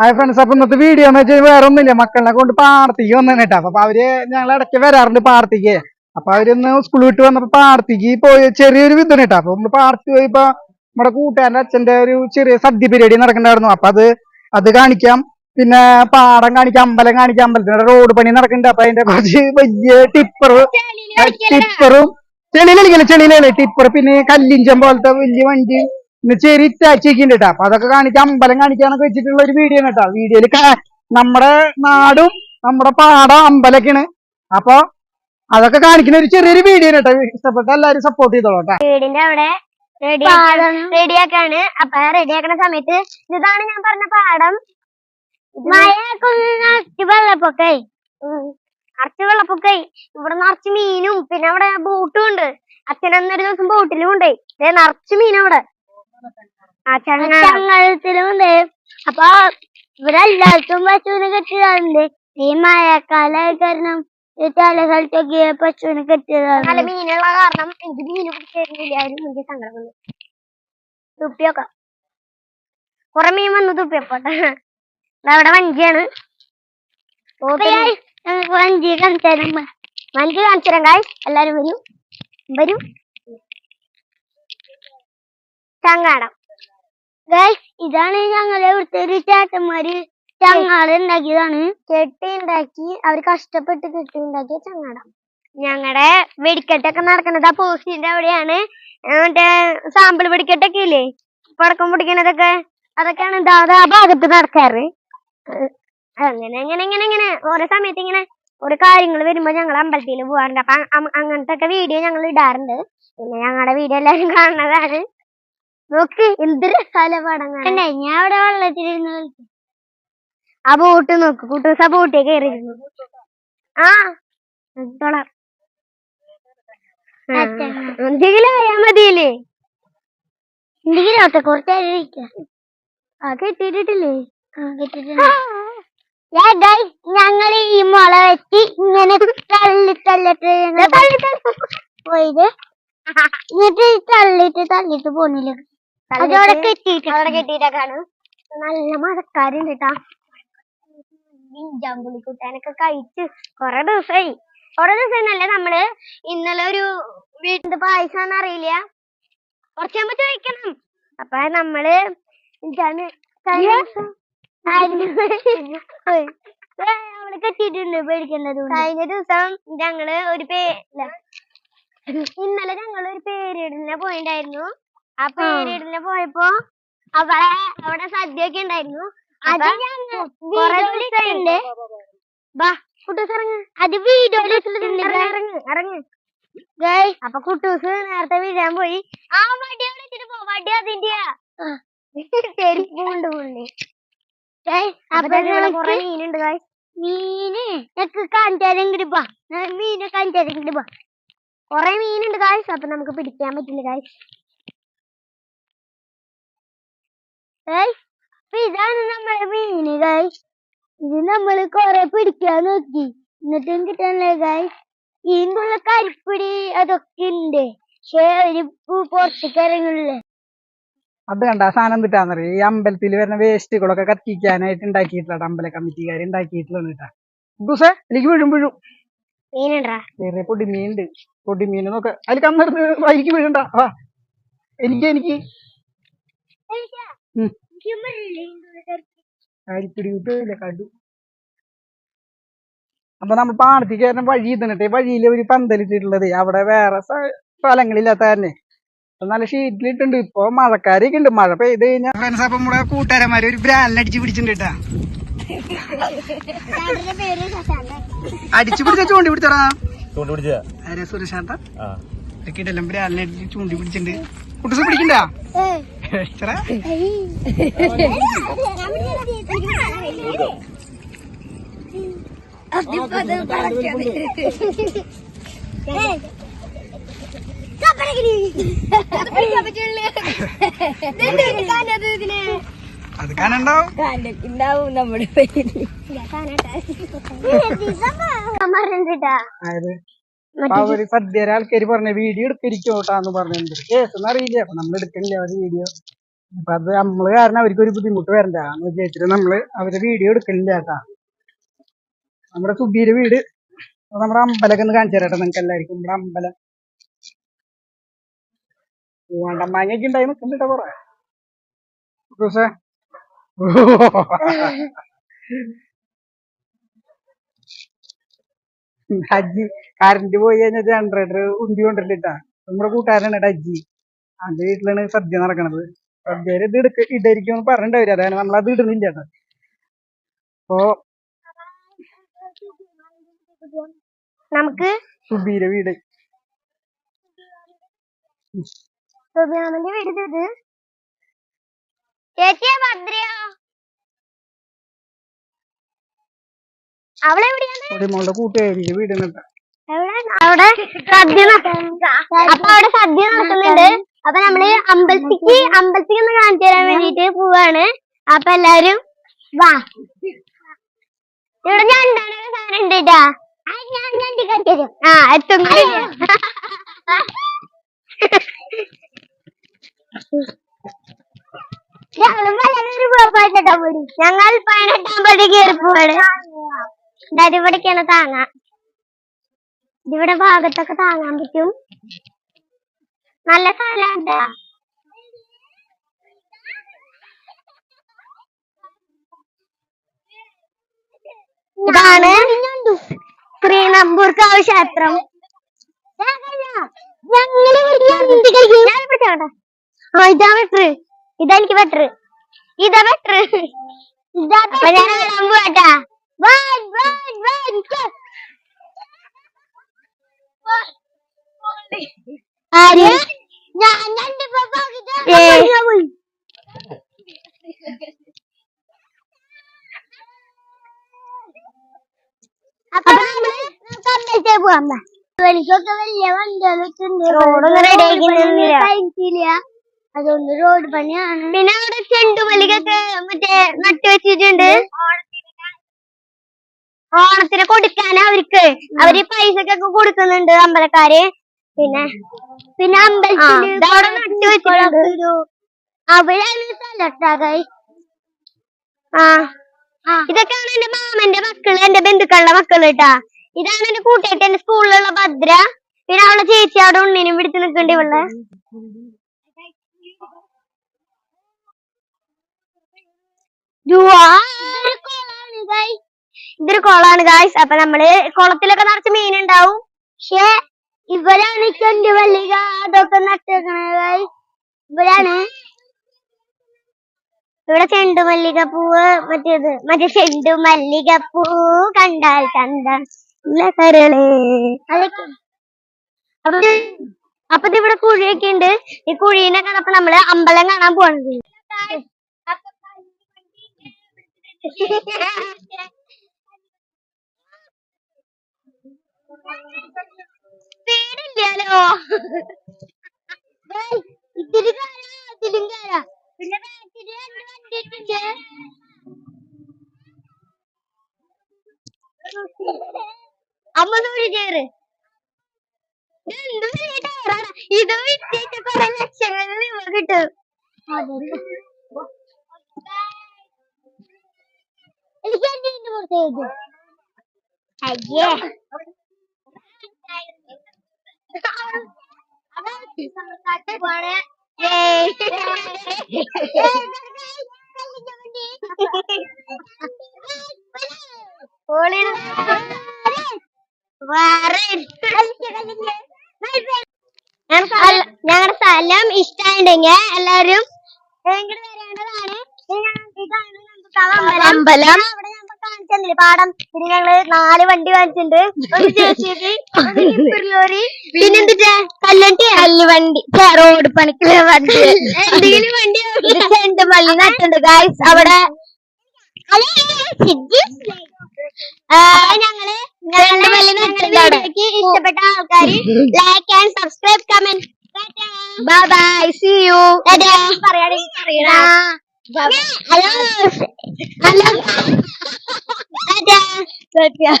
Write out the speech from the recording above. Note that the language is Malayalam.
ഹായ് ഫ്രണ്ട്സ് അപ്പൊ ഇന്നത്തെ വീഡിയോ എന്ന് വെച്ചാൽ വേറെ ഒന്നുമില്ല മക്കളെ കൊണ്ട് പാർത്തിക്ക് വന്നു കേട്ടോ അപ്പൊ അവർ ഞങ്ങൾ ഇടയ്ക്ക് വരാറുണ്ട് പാർത്തിക്ക് അപ്പൊ അവരിന്ന് സ്കൂൾ വിട്ട് വന്നപ്പോ പാർത്തിക്ക് പോയി ചെറിയൊരു വിധം കേട്ടോ അപ്പൊ നമ്മൾ പാർത്തി പോയിപ്പോ നമ്മുടെ കൂട്ടുകാരന്റെ അച്ഛന്റെ ഒരു ചെറിയ സദ്യ പരിപാടി നടക്കണ്ടായിരുന്നു അപ്പൊ അത് അത് കാണിക്കാം. പിന്നെ പാടം കാണിക്കാം അമ്പലം കാണിക്കാം. അമ്പലത്തിന്റെ റോഡ് പണി നടക്കണ്ട അപ്പൊ അതിന്റെ കുറച്ച് വലിയ ടിപ്പർ ടിപ്പറും ചെളിയിലല്ലേ ചെളിയിലല്ലേ ടിപ്പർ പിന്നെ കല്ലിഞ്ചം പോലത്തെ വലിയ വണ്ടി. ചെറിയ ഇറ്റാച്ചിയൊക്കെ കേട്ടോ അപ്പൊ അതൊക്കെ കാണിക്കാൻ അമ്പലം കാണിക്കാന്നൊക്കെ വെച്ചിട്ടുള്ള ഒരു വീഡിയോ കേട്ടോ വീഡിയോയിൽ നമ്മുടെ നാടും നമ്മുടെ പാടം അമ്പലൊക്കെയാണ് അപ്പൊ അതൊക്കെ കാണിക്കുന്ന ഒരു ചെറിയൊരു വീഡിയോ കേട്ടോ ഇഷ്ടപ്പെട്ട എല്ലാരും സപ്പോർട്ട് ചെയ്തോളൂ കേട്ടോ വീടിന്റെ അവിടെ റെഡി റെഡിയാക്കാണ് അപ്പൊ റെഡിയാക്കണ സമയത്ത് ഇതാണ് ഞാൻ പറഞ്ഞ പാടം. നിറച്ച് വെള്ളപ്പൊക്കായി. നിറച്ച് വെള്ളപ്പൊക്കായി. ഇവിടെ നിറച്ച് മീനും പിന്നെ അവിടെ ബോട്ടും ഉണ്ട്. അച്ഛൻ അന്നൊരു ദിവസം ബോട്ടിലും ഉണ്ട് ദേ നിറച്ച് മീൻ ഉണ്ട്. അപ്പൊ ഇവിടെ എല്ലാവർക്കും പശുവിനെ കെട്ടിയതാണ്ട് ഈ മഴക്കാലായ കാരണം ഈ സ്ഥലത്തൊക്കെ പശുവിനെ കെട്ടിയതാണ്. നല്ല മീനുള്ള കാരണം എനിക്ക് മീന് പിടിച്ചിരുന്നില്ല എനിക്ക് സങ്കടം വന്നു. തുപ്പിയൊക്കെ കൊറേ മീൻ വന്നു തുപ്പിയപ്പോട്ടെ അവിടെ വഞ്ചിയാണ്. വഞ്ചി കാണിച്ചു തരാം വഞ്ചി കാണിച്ചു തരാം കായ് എല്ലാരും വരും. വരൂ. ചങ്ങാടം. ഗൈസ് ഇതാണ് ഞങ്ങളെ ഇവിടുത്തെ ഒരു ചേട്ടന്മാര് ചങ്ങാടം ഉണ്ടാക്കിയതാണ്. കെട്ടി ഉണ്ടാക്കി അവർ കഷ്ടപ്പെട്ട് കെട്ടി ഉണ്ടാക്കിയ ചങ്ങാടം. ഞങ്ങളുടെ വെടിക്കെട്ടൊക്കെ നടക്കുന്നത് ആ പോസ്റ്റിന്റെ അവിടെയാണ്. മറ്റേ സാമ്പിൾ വെടിക്കെട്ടൊക്കെ ഇല്ലേ? പടക്കം പൊടിക്കണതൊക്കെ അതൊക്കെയാണ് ദാദാ ഭാഗത്ത് നടക്കാറ്. അങ്ങനെ അങ്ങനെ അങ്ങനെ ഇങ്ങനെ ഓരോ സമയത്ത് ഇങ്ങനെ ഓരോ കാര്യങ്ങൾ വരുമ്പോ ഞങ്ങൾ അമ്പലത്തിൽ പോകാറുണ്ട് അപ്പൊ അങ്ങനത്തെ ഒക്കെ വീഡിയോ ഞങ്ങൾ ഇടാറുണ്ട് പിന്നെ ഞങ്ങളുടെ വീഡിയോ എല്ലാവരും കാണുന്നതാണ്. നോക്ക് എന്തൊരു രസാല കണ്ടേ ഞാൻ അവിടെ വെള്ളത്തിലിരുന്ന് ആ ബോട്ട് നോക്ക് കുട്ടൂസ് ആ ബോട്ടിൽ കയറിയിരുന്നു ആ ആ, എന്തെങ്കിലും അറിയാൻ മതിയല്ലേ? എന്തെങ്കിലും ആട്ടെ കുറച്ച് ആ കെട്ടിട്ടിട്ടില്ലേ ഞങ്ങൾ ഈ മുള വെച്ച് ഇങ്ങനെ തള്ളി തള്ളിട്ട് പോയത്. എന്നിട്ട് തള്ളിട്ട് തള്ളിട്ട് പോണില്ല അവിടെ കെട്ടിട്ടൊക്കെയാണ് നല്ല മഴക്കാരുണ്ട് കേട്ടാ ഇഞ്ചാമ്പുളി കുട്ടാനൊക്കെ കഴിച്ച് കൊറേ ദിവസായി. കൊറേ ദിവസം നല്ല നമ്മൾ ഇന്നലെ ഒരു വീട്ടിന്റെ പായസം അറിയില്ല. കുറച്ചാകുമ്പോ ചോദിക്കണം അപ്പൊ നമ്മൾ. ഏ, അവൾ കെട്ടിയിട്ടുണ്ട് പേടിക്കേണ്ടത് കഴിഞ്ഞ ദിവസം ഞങ്ങൾ ഒരു പേ ഇന്നലെ ഞങ്ങൾ ഒരു പേരിടനെ പോയിണ്ടായിരുന്നു ആ. വീടിന് പോയപ്പോ? അവിടെ അവിടെ സദ്യയൊക്കെ ഉണ്ടായിരുന്നു. അത് കൊറേ ദിവസമുണ്ട് ബാ കുട്ടൂസ് ഇറങ്ങ് അത് വീഡിയോയിൽ ഇറങ്ങ് ഇറങ്ങ് ഗൈസ് അപ്പൊ കുട്ടൂസ് നേരത്തെ വീഴാൻ പോയി. ആ വടി അവിടെ ഇട്ടിട്ട് പോ വടി അതിന്റെയാ. ചെരിപ്പുണ്ട് പുള്ളി അപ്പൊ മീനുണ്ട് ഗൈസ് മീന്. കാഞ്ചാരം മീനെ കൊറേ മീനുണ്ട് ഗൈസ്. അപ്പൊ നമുക്ക് പിടിക്കാൻ പറ്റില്ല ഗൈസ്. അപ്പൊ ഇതാണ് നമ്മളെ മീന് ഗൈസ് ഇത് നമ്മൾ കൊറേ പിടിക്കാൻ നോക്കി. എന്നിട്ടും കിട്ടാനില്ല ഗൈസ് ഇതിനുള്ള കരിപ്പിടി അതൊക്കെ ഉണ്ട് പക്ഷെ ഒരു പു- പുറത്തേക്ക് ഇറങ്ങില്ല അത് കണ്ട സാധനം കിട്ടാന്നറിയ ഈ അമ്പലത്തിൽ വരുന്ന വേസ്റ്റുകളൊക്കെ കത്തിക്കാനായിട്ട് ഉണ്ടാക്കിയിട്ടുള്ള അമ്പല കമ്മിറ്റിക്കാർ ഉണ്ടാക്കിയിട്ടുള്ളത് കേട്ടാ. എനിക്ക് വീഴും വീഴും. പൊടിമീനുണ്ട്. പൊടിമീൻ നോക്ക അതിൽ വീഴണ്ട. എനിക്ക് എനിക്ക്. അപ്പൊ നമ്മൾ പാടത്തി കയറുന്ന വഴി ഇതന്നിട്ട് വഴിയിൽ ഒരു പന്തലിട്ടിട്ടുള്ളത് അവിടെ വേറെ സ്ഥ- സ്ഥലങ്ങളില്ലാത്ത തന്നെ. നല്ല ഷീറ്റിലിട്ടുണ്ട്. ഇപ്പൊ മഴക്കാരൊക്കെ ഉണ്ട്. മഴ പെയ്ത് കഴിഞ്ഞാൽ ഫ്രണ്ട്സ് അപ്പൊ നമ്മുടെ കൂട്ടുകാരന്മാര് ഒരു ബ്രാലിനടിച്ച് പിടിച്ചിട്ടുണ്ട് അടിച്ചു പിടിച്ച ചൂണ്ടി പിടിച്ചടാ? ചൂണ്ടി പിടിച്ച ആരെ സുരശാന്ത ആ. കിട്ടെല്ലാം ബ്രാലിനടിച്ച് ചൂണ്ടി പിടിച്ചിട്ടുണ്ട്. കുട്ടൂസ് പിടിക്കണ്ടാ? എത്ര അത് കാണണ്ടാവും ഉണ്ടാവും നമ്മുടെ പേര് അപ്പൊ അവർ സദ്യയുടെ ആൾക്കാര് പറഞ്ഞ വീഡിയോ എടുക്കരിക്കോട്ടാന്ന് പറഞ്ഞു കേസെന്ന് അറിയില്ല അപ്പൊ നമ്മൾ എടുക്കണില്ല അവർ വീഡിയോ. അപ്പൊ അത് നമ്മൾ കാരണം അവർക്ക് ഒരു ബുദ്ധിമുട്ട് വരണ്ട. എന്ന് വിചാരിച്ചിട്ട് നമ്മൾ അവരെ വീഡിയോ എടുക്കണില്ല കേട്ടാ. നമ്മുടെ സുബീര് വീട് നമ്മുടെ അമ്പലമൊക്കെ ഒന്ന് കാണിച്ചു തരാട്ടോ നിങ്ങൾക്ക് എല്ലാവർക്കും. നമ്മുടെ അമ്പലം. പൂവണ്ടമാങ്ങയൊക്കെ ഉണ്ടായി നിൽക്കുന്നുണ്ടോ കൊറേ. ദിവസേ ഹജ്ജി കറണ്ട് പോയി കഴിഞ്ഞാൽ ജനറേറ്റർ ഉന്തി കൊണ്ടിട്ടാ നമ്മുടെ കൂട്ടുകാരനാണ് അജ്ജി ഹജ്ജി. അത് വീട്ടിലാണ് സദ്യ നടക്കണത്. സദ്യയിൽ ഇത് എടുക്ക ഇടരിക്കും പറഞ്ഞിട്ടുണ്ടാവില്ല. അതാണ് നമ്മൾ അത് ഇടുന്നില്ല കേട്ടോ. അപ്പോ നമുക്ക് സുബീര വീട്. സുബിയാമന്റെ വീട് ചേച്ചിയെ ഭദ്രയോ? അവളെവിടെയാണ്? ഒടിമോളുടെ കൂട്ടുകാരിയുടെ വീട് കേട്ടോ എവിടെയാണ്? അവിടെ സദ്യ അപ്പൊ അവിടെ സദ്യ നടക്കുന്നുണ്ട്. അപ്പൊ നമ്മൾ അമ്പലത്തിക്ക് അമ്പലത്തിക്ക് ഒന്ന് കാണിച്ചു തരാൻ വേണ്ടിട്ട് പോവാണ്. അപ്പൊ എല്ലാരും വാ. ഇവിടെ ഞാൻ സാധനം ഉണ്ട് കേട്ടാ ആ എത്തും. കൂടി പതിനൊരു പതിനെട്ടാം പടി ഞങ്ങൾ പതിനെട്ടാം പടി കയറി പോവാണ്. ഇതായത് ഇവിടേക്കാണ് താങ്ങാ. ഇതിവിടെ ഭാഗത്തൊക്കെ താങ്ങാൻ പറ്റും. നല്ല സ്ഥലമുണ്ട്. ഇതാണ് ശ്രീനമ്പൂർക്കാവ് ക്ഷേത്രം ഇതാ ബെറ്റർ ഇതാ എനിക്ക് ബെറ്റർ ഇതാ ബെറ്റർ ഇതാ ഞാൻ കാണാൻ ആര്? എനിക്കൊക്കെ വലിയ വണ്ടികളൊക്കെ റോഡ് പണിയാണ്. പിന്നെ അവിടെ ചെണ്ടുമല്ലികൊക്കെ മറ്റേ നട്ടു വെച്ചിട്ടുണ്ട് ഓണത്തിന് കൊടുക്കാൻ അവർക്ക്. അവർ പൈസക്കൊക്കെ കൊടുക്കുന്നുണ്ട് അമ്പലക്കാര്. പിന്നെ പിന്നെ അമ്പലത്തിൽ അവിടെ നട്ടു വെച്ചിട്ടുണ്ട്. ആ ഇതൊക്കെയാണ് എന്റെ മാമന്റെ മക്കൾ എന്റെ ബന്ധുക്കളുടെ മക്കൾ കേട്ടാ ഇതാണ് എന്റെ കൂട്ടുകെട്ട് എന്റെ സ്കൂളിലുള്ള ഭദ്ര. പിന്നെ അവളെ ചേച്ചി അവിടെ ഉണ്ണിനും പിടിച്ച് നിക്കണ്ട് ഇവളെ. ഇതൊരു കുളമാണ് ഗായ്സ് അപ്പൊ നമ്മൾ കുളത്തിലൊക്കെ നിറച്ച് മീനുണ്ടാവും. പക്ഷെ ഇവരാണ് ചെണ്ടുമല്ലിക അതൊക്കെ നട്ടേക്കണത് ഗായ്സ് ഇവരാണ് ഇവിടെ ചെണ്ടുമല്ലിക പൂവ് മറ്റേത് മറ്റേ ചെണ്ടുമല്ലിക പൂ കണ്ടാൽ ചന്ത കരളേ അതൊക്കെ അപ്പൊ അപ്പൊ ഇവിടെ കുഴിയൊക്കെ ഉണ്ട്. ഈ കുഴീനെ കണ്ടപ്പോ നമ്മൾ അമ്പലം കാണാൻ പോണത്. പേടില്ലല്ലോ. ഇതിൽ കയറാ ഇതിലും കയറാ പിന്നെ ബാക്കിൽ രണ്ട് വണ്ടിയൊക്കെ അമ്മ നൂറ് ചേറ് ഇത് വിറ്റിട്ട് കുറെ ലക്ഷങ്ങൾ നിങ്ങൾ കിട്ടും. എനിക്ക് എന്റെ പുറത്തേക്ക് അയ്യേ. ഞങ്ങളുടെ സ്ഥലം ഇഷ്ടമായിട്ടുണ്ടെങ്കിൽ എല്ലാരും വരേണ്ടതാണ്. ഇതാണ് അമ്പലം. കാണിച്ചെന്നില്ലേ? പാടം പിന്നെ ഞങ്ങൾ നാല് വണ്ടി വാങ്ങിച്ചിട്ടുണ്ട് ഒരു കല്ലണ്ടി കല്ലുവണ്ടി? റോഡ് പണിക്കുള്ള വണ്ടി. എന്തെങ്കിലും വണ്ടി ചെണ്ടുമല്ലി നട്ടുണ്ട് ഗായ്സ് അവിടെ ഞങ്ങൾ ഇഷ്ടപ്പെട്ട ആൾക്കാർ like and subscribe comment bye bye see you Halo. Halo. Ada. Dadah.